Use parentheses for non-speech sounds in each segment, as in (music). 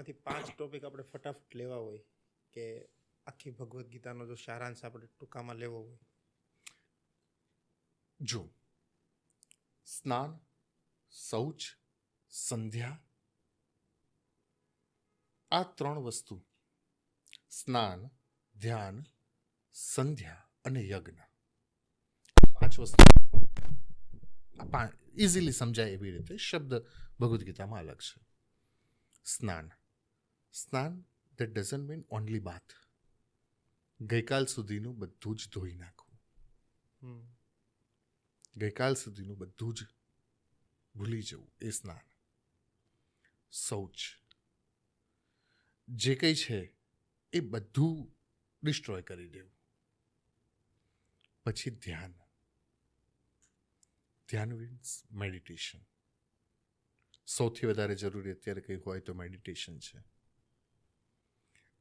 એમાંથી પાંચ ટોપિક આપણે ફટાફટ લેવા હોય કે આખી ભગવદ્ ગીતાનો જો સારાંશ આપણે ટૂંકામાં લેવો હોય. જો. સ્નાન, શૌચ, સંધ્યા. આ ત્રણ વસ્તુ. સ્નાન, ધ્યાન, સંધ્યા અને યજ્ઞ. પાંચ વસ્તુ. ઇઝીલી સમજાય એવી રીતે શબ્દ ભગવદ્ ગીતામાં અલગ છે. સ્નાન. સ્નાન that doesn't mean only bath. ગઈકાલ સુધીનું બધું જ ધોઈ નાખવું. ગઈકાલ સુધીનું બધું જ ભૂલી જવું એ સ્નાન. શૌચ. જે કંઈ છે એ બધું ડિસ્ટ્રોય કરી દેવું. પછી ધ્યાન. ધ્યાન મીન્સ મેડિટેશન સૌથી વધારે જરૂરી અત્યારે કંઈ હોય તો મેડિટેશન છે.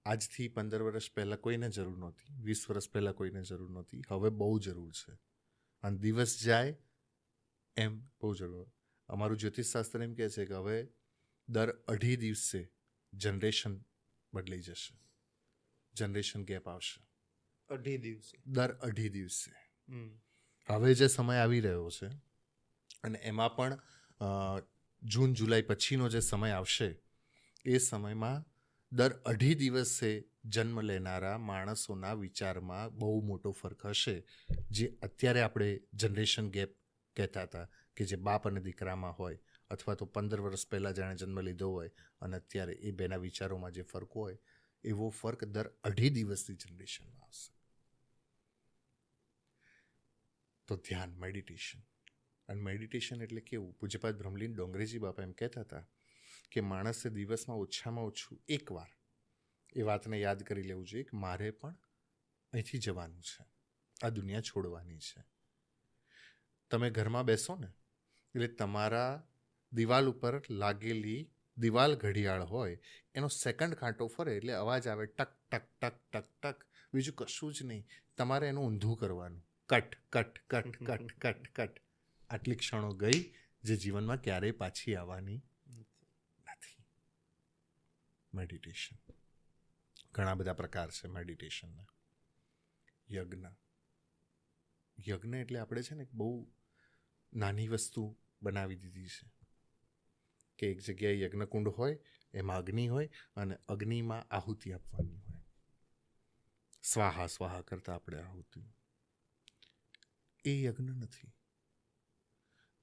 આજથી પંદર વર્ષ પહેલાં કોઈને જરૂર નહોતી વીસ વર્ષ પહેલાં કોઈને જરૂર નહોતી હવે બહુ જરૂર છે. અને દિવસ જાય એમ બહુ જરૂર. અમારું જ્યોતિષશાસ્ત્ર એમ કહે છે કે હવે દર અઢી દિવસે જનરેશન બદલાઈ જશે. જનરેશન ગેપ આવશે. અઢી દિવસે. દર અઢી દિવસે. હવે જે સમય આવી રહ્યો છે અને એમાં પણ જૂન જુલાઈ પછીનો જે સમય આવશે એ સમયમાં દર અઢી દિવસે જન્મ લેનારા માણસોના વિચારમાં બહુ મોટો ફરક હશે, જે અત્યારે આપણે જનરેશન ગેપ કહેતા હતા કે જે બાપ અને દીકરામાં હોય અથવા તો પંદર વર્ષ પહેલાં જાણે જન્મ લીધો હોય અને અત્યારે એ બેના વિચારોમાં જે ફરક હોય, એવો ફરક દર અઢી દિવસની જનરેશનમાં આવશે. તો ધ્યાન મેડિટેશન અને મેડિટેશન એટલે કેવું? પૂજ્યપાદ બ્રહ્મલીન ડોંગરેજી બાપા એમ કહેતા હતા કે માણસે દિવસમાં ઓછામાં ઓછું એકવાર એ વાતને યાદ કરી લેવું જોઈએ કે મારે પણ અહીંથી જવાનું છે. આ દુનિયા છોડવાની છે. તમે ઘરમાં બેસો ને, એટલે તમારા દિવાલ ઉપર લાગેલી દિવાલ ઘડિયાળ હોય, એનો સેકન્ડ કાંટો ફરે એટલે અવાજ આવે ટક ટક ટક ટક ટક. બીજું કશું જ નહીં. તમારે એનું ઊંધું કરવાનું. Cut cut cut cut cut cut. આટલી ક્ષણો ગઈ જે જીવનમાં ક્યારેય પાછી આવવાની મેડિટેશન. ઘણા બધા પ્રકાર છે મેડિટેશનના. યજ્ઞ. યજ્ઞ એટલે આપણે છે ને બહુ નાની વસ્તુ બનાવી દીધી છે. કે એક જગ્યાએ યજ્ઞકુંડ હોય, એમાં અગ્નિ હોય અને અગ્નિમાં આહુતિ આપવાની હોય. સ્વાહા સ્વાહા કરતા આપણે આહુતિ. એ યજ્ઞ નથી.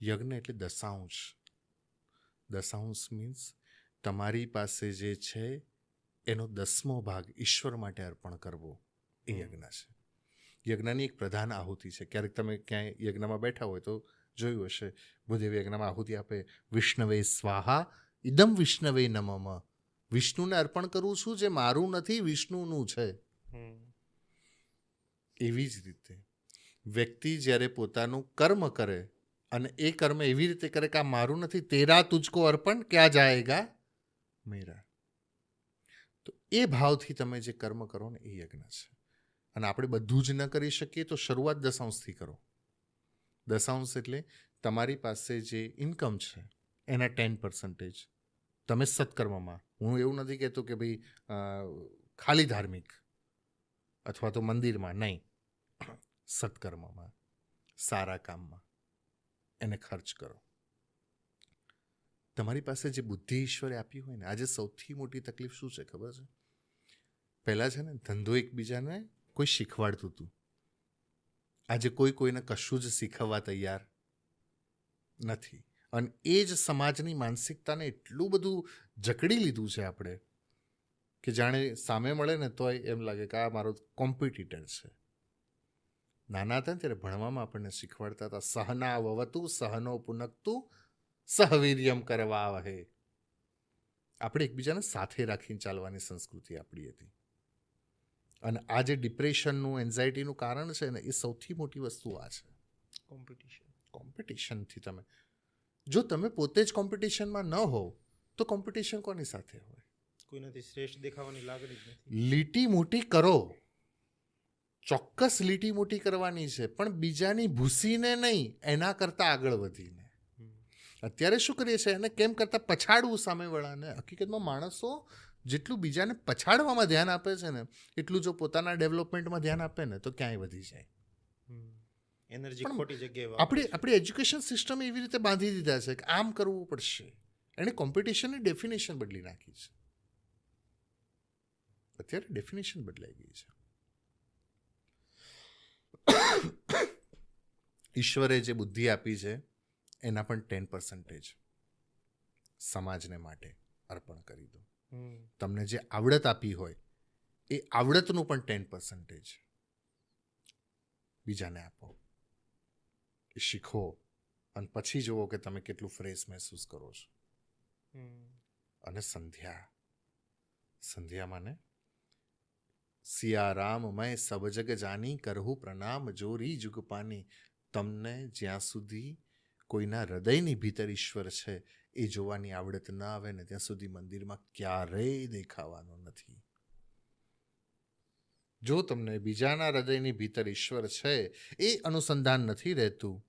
યજ્ઞ એટલે દશાંશ. દશાંશ મીન્સ તમારી પાસે જે છે એનો દસમો ભાગ ઈશ્વર માટે અર્પણ કરવો એ યજ્ઞ છે. યજ્ઞની એક પ્રધાન આહુતિ છે. ક્યારેક તમે ક્યાંય યજ્ઞમાં બેઠા હોય તો જોયું હશે ભૂદેવ યજ્ઞમાં આહુતિ આપે વિષ્ણવે સ્વાહા ઇદમ વિષ્ણવે નમમ વિષ્ણુને અર્પણ કરું છું જે મારું નથી વિષ્ણુનું છે. એવી જ રીતે વ્યક્તિ જ્યારે પોતાનું કર્મ કરે અને એ કર્મ એવી રીતે કરે કે આ મારું નથી તેરા તુજકો અર્પણ ક્યાં જાએગા મેરા તો એ ભાવથી તમે જે કર્મ કરો ને એ યજ્ઞ છે. અને આપણે બધું જ ન કરી શકીએ તો શરૂઆત દશાંશથી કરો. દશાંશ એટલે તમારી પાસે જે ઇન્કમ છે, એના ટેન પર્સન્ટેજ તમે સત્કર્મમાં, હું એવું નથી કહેતો કે ભાઈ ખાલી ધાર્મિક અથવા તો મંદિરમાં નહીં. સત્કર્મમાં, સારા કામમાં. એને ખર્ચ કરો. તમારી પાસે જે બુદ્ધિ ઈશ્વરે આપી હોય ને, આજે સૌથી મોટી તકલીફ શું છે ખબર છે? પહેલાં છે ને, ધંધો એકબીજાને કોઈ શીખવાડતું હતું આજે કોઈ કોઈને કશું જ શીખવવા તૈયાર નથી. અને એ જ સમાજની માનસિકતાને એટલું બધું જકડી લીધું છે આપણે કે જાણે સામે મળે ને તોય એમ લાગે કે આ મારો કોમ્પિટિટર છે. નાના હતા ત્યારે ભણવામાં આપણને શીખવાડતા હતા, સહના વવતું, સહનો પુનકતું સહવીર્યમ કરવા વહે. આપણે એકબીજાને સાથે રાખીને ચાલવાની સંસ્કૃતિ આપણી હતી. અને આ જે ડિપ્રેશનનું એન્ઝાયટીનું કારણ છે ને એ સૌથી મોટી વસ્તુ આ છે. કોમ્પિટિશન કોમ્પિટિશનથી તમે. જો તમે પોતે જ કોમ્પિટિશનમાં ન હોવ તો કોમ્પિટિશન કોની સાથે હોય? કોઈનાથી શ્રેષ્ઠ દેખાવાની લાગણી જ નથી. લીટી મોટી કરો. ચોક્કસ લીટી મોટી કરવાની છે પણ બીજાની ભૂસીને નહીં એના કરતાં આગળ વધીને. અત્યારે શું કરીએ છીએ એને કેમ કરતાં પછાડવું સામેવાળાને? હકીકતમાં માણસો જેટલું બીજાને પછાડવામાં ધ્યાન આપે છે ને એટલું જો પોતાના ડેવલપમેન્ટમાં ધ્યાન આપે ને તો ક્યાંય વધી જાય. એનર્જી ખોટી જગ્યાએ આપણી આપણી એજ્યુકેશન સિસ્ટમ એવી રીતે બાંધી દીધા છે કે આમ કરવું પડશે. એણે કોમ્પિટિશનની ડેફિનેશન બદલી નાખી છે. અત્યારે ડેફિનેશન બદલાઈ ગઈ છે. (coughs) ઈશ્વરે જે બુદ્ધિ આપી છે એના પણ ટેન પર્સન્ટેજ સમાજને માટે અર્પણ કરી દો તમને જે આવડત આપી હોય એ આવડતનું પણ ટેન પર્સન્ટેજ બીજાને આપો. એ શીખો અને પછી જુઓ કે તમે કેટલું ફ્રેશ મહેસૂસ કરો છો. અને સંધ્યા સંધ્યા માને સિયારામ મેં સબ જગ જાની કરહું પ્રણામ જોરી જુગપાની તમને જ્યાં સુધી કોઈના હૃદયની ભીતર ઈશ્વર છે, એ જોવાની આવડત ના આવે ને ત્યાં સુધી મંદિરમાં ક્યારેય દેખાવાનું નથી. જો તમને બીજાના હૃદયની ભીતર ઈશ્વર છે, એ અનુસંધાન નથી રહેતું,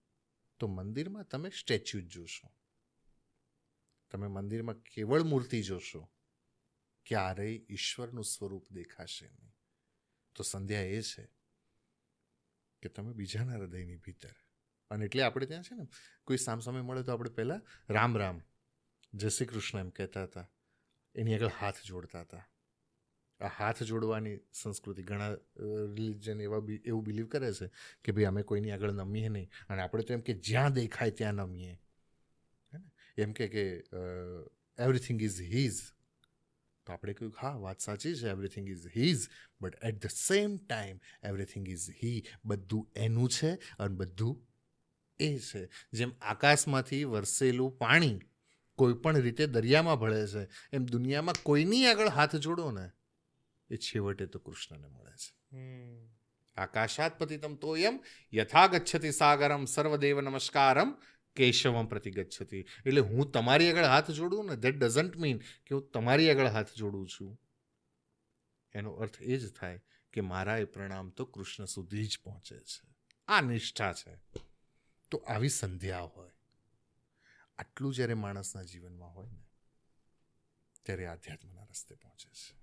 તો મંદિરમાં તમે સ્ટેચ્યુ જ જોશો. તમે મંદિરમાં કેવળ મૂર્તિ જોશો, ક્યારેય ઈશ્વરનું સ્વરૂપ દેખાશે નહીં. તો સંધ્યા એ છે કે તમે બીજાના હૃદયની ભીતર અને એટલે આપણે ત્યાં છે ને, કોઈ સામસામે મળે તો આપણે પહેલાં રામ રામ, જય શ્રી કૃષ્ણ એમ કહેતા હતા. એની આગળ હાથ જોડતા હતા. આ હાથ જોડવાની સંસ્કૃતિ ઘણા રિલિજન એવા બી, એવું બિલીવ કરે છે કે ભાઈ અમે કોઈની આગળ નમીએ નહીં. અને આપણે તો એમ કે જ્યાં દેખાય ત્યાં નમીએ. હે એમ કે કે એવરીથિંગ ઇઝ હીઝ તો આપણે કહ્યું હા, વાત સાચી છે everything is his but at the same time everything is he બધું એનું છે અને બધું એ છે. જેમ આકાશમાંથી વરસેલું પાણી કોઈ પણ રીતે દરિયામાં ભળે છે એમ દુનિયામાં કોઈની આગળ હાથ જોડો ને એ છેવટે તો કૃષ્ણને મળે છે. આકાશાત પતિતમ તોયમ યથા ગચ્છતિ સાગરમ સર્વદેવ નમસ્કારમ કેશવમ પ્રતિ ગચ્છતિ એટલે હું તમારી આગળ હાથ જોડું ને દેટ ડઝન્ટ મીન કે હું તમારી આગળ હાથ જોડું છું. એનો અર્થ એ જ થાય કે મારા એ પ્રણામ તો કૃષ્ણ સુધી જ પહોંચે છે. આ નિષ્ઠા છે. તો આવી સંધ્યા હોય. આટલું જ્યારે માણસના જીવનમાં હોય ને, ત્યારે આધ્યાત્મના રસ્તે પહોંચે છે.